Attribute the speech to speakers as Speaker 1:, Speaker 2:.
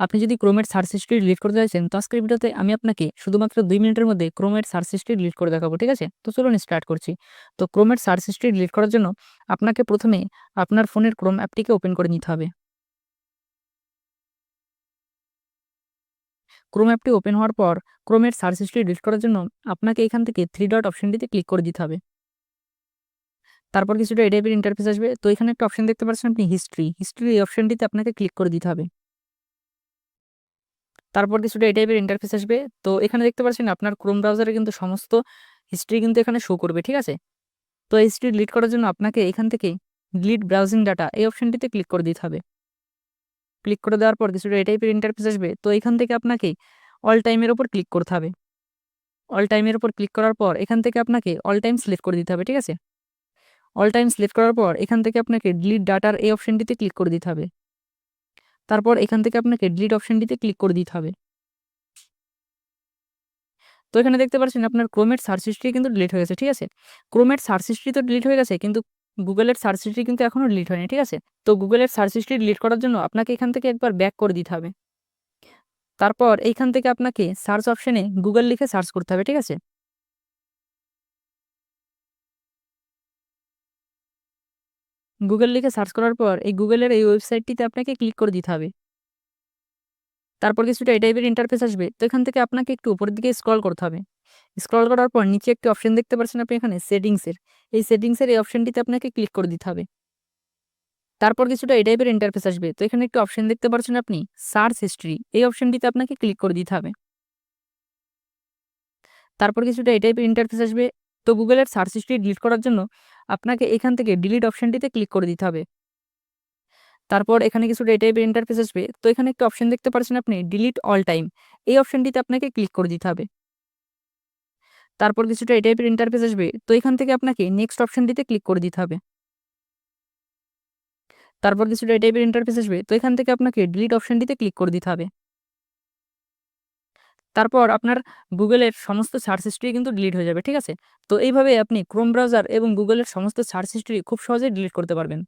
Speaker 1: আপনি যদি ক্রোমের search history delete করতে চাইছেন, তো আজকের ভিডিওতে আমি আপনাকে শুধুমাত্র দুই মিনিটের মধ্যে ক্রোমের সার্চ হিস্ট্রি ডিলিট করে দেখাবো, ঠিক আছে? তো চলুন স্টার্ট করছি। তো ক্রোমের সার্চ হিস্ট্রি ডিলিট করার জন্য আপনাকে প্রথমে আপনার ফোনের ক্রোম অ্যাপটিকে ওপেন করে নিতে হবে। ক্রোম অ্যাপটি ওপেন হওয়ার পর ক্রোমের সার্চ হিস্ট্রি ডিলিট করার জন্য আপনাকে এখান থেকে থ্রি ডট অপশনটিতে ক্লিক করে দিতে হবে। তারপর কিছুটা এই টাইপের ইন্টারফেস আসবে। তো এখানে একটা অপশন দেখতে পাচ্ছেন আপনি হিস্ট্রি হিস্ট্রি এই অপশনটিতে আপনাকে ক্লিক করে দিতে হবে। তারপর কিছুটা এই টাইপের ইন্টারফেস আসবে। তো এখানে দেখতে পাচ্ছেন আপনার ক্রোম ব্রাউজারে কিন্তু সমস্ত হিস্ট্রি কিন্তু এখানে শো করবে, ঠিক আছে? তো হিস্ট্রি ডিলিট করার জন্য আপনাকে এখান থেকে ডিলিট ব্রাউজিং ডাটা এই অপশানটিতে ক্লিক করে দিতে হবে। ক্লিক করে দেওয়ার পর কিছুটা এই টাইপের ইন্টারফেস আসবে। তো এখান থেকে আপনাকে অল টাইমের ওপর ক্লিক করতে হবে। অল টাইমের ওপর ক্লিক করার পর এখান থেকে আপনাকে অল টাইম সিলেক্ট করে দিতে হবে, ঠিক আছে? অল টাইম সিলেক্ট করার পর এখান থেকে আপনাকে ডিলিট ডাটার এই অপশানটিতে ক্লিক করে দিতে হবে। তারপর এখান থেকে আপনাকে ডিলিট অপশনটিতে ক্লিক করে দিতে হবে। তো এখানে দেখতে পাচ্ছেন আপনার ক্রোমের সার্চ হিস্ট্রি কিন্তু ডিলিট হয়ে গেছে, ঠিক আছে? ক্রোমের সার্চ হিস্ট্রি তো ডিলিট হয়ে গেছে, কিন্তু গুগলের সার্চ হিস্ট্রি কিন্তু এখনও ডিলিট হয়নি, ঠিক আছে? তো গুগলের সার্চ হিস্ট্রি ডিলিট করার জন্য আপনাকে এখান থেকে একবার ব্যাক করে দিতে হবে। তারপর এইখান থেকে আপনাকে সার্চ অপশানে গুগল লিখে সার্চ করতে হবে, ঠিক আছে? গুগল লিখে সার্চ করার পর এই গুগলের এই ওয়েবসাইটটিতে আপনাকে ক্লিক করে দিতে হবে। তারপর কিছুটা এই টাইপের ইন্টারফেস আসবে, তো এখান থেকে আপনাকে একটু উপরের দিকে স্ক্রল করতে হবে। স্ক্রল করার পর নিচে একটি অপশন দেখতে পাচ্ছেন আপনি এখানে সেটিংসের এই সেটিংসের এই অপশনটিতে আপনাকে ক্লিক করে দিতে হবে। তারপর কিছুটা এই টাইপের ইন্টারফেস আসবে, তো এখানে একটি অপশন দেখতে পাচ্ছেন আপনি সার্চ হিস্ট্রি এই অপশনটিতে আপনাকে ক্লিক করে দিতে হবে। তারপর কিছুটা এই টাইপের ইন্টারফেস আসবে তো গুগলের সার্চ হিস্ট্রি ডিলিট করার জন্য আপনাকে এখান থেকে ডিলিট অপশনটিতে ক্লিক করে দিতে হবে। তারপর এখানে কিছুটা এই টাইপের ইন্টারফেস আসবে। তো এখানে একটা অপশন দেখতে পাচ্ছেন আপনি ডিলিট অল টাইম এই অপশনটিতে আপনাকে ক্লিক করে দিতে হবে। তারপর কিছুটা এই টাইপের ইন্টারফেস আসবে। তো এখান থেকে আপনাকে নেক্সট অপশনটিতে ক্লিক করে দিতে হবে। তারপর কিছুটা এই টাইপের ইন্টারফেস আসবে। তো এখান থেকে আপনাকে ডিলিট অপশনটিতে ক্লিক করে দিতে হবে। তারপর আপনার গুগলের সমস্ত সার্চ হিস্ট্রি কিন্তু ডিলিট হয়ে যাবে, ঠিক আছে? তো এইভাবে আপনি ক্রোম ব্রাউজার এবং গুগলের সমস্ত সার্চ হিস্ট্রি খুব সহজেই ডিলিট করতে পারবেন।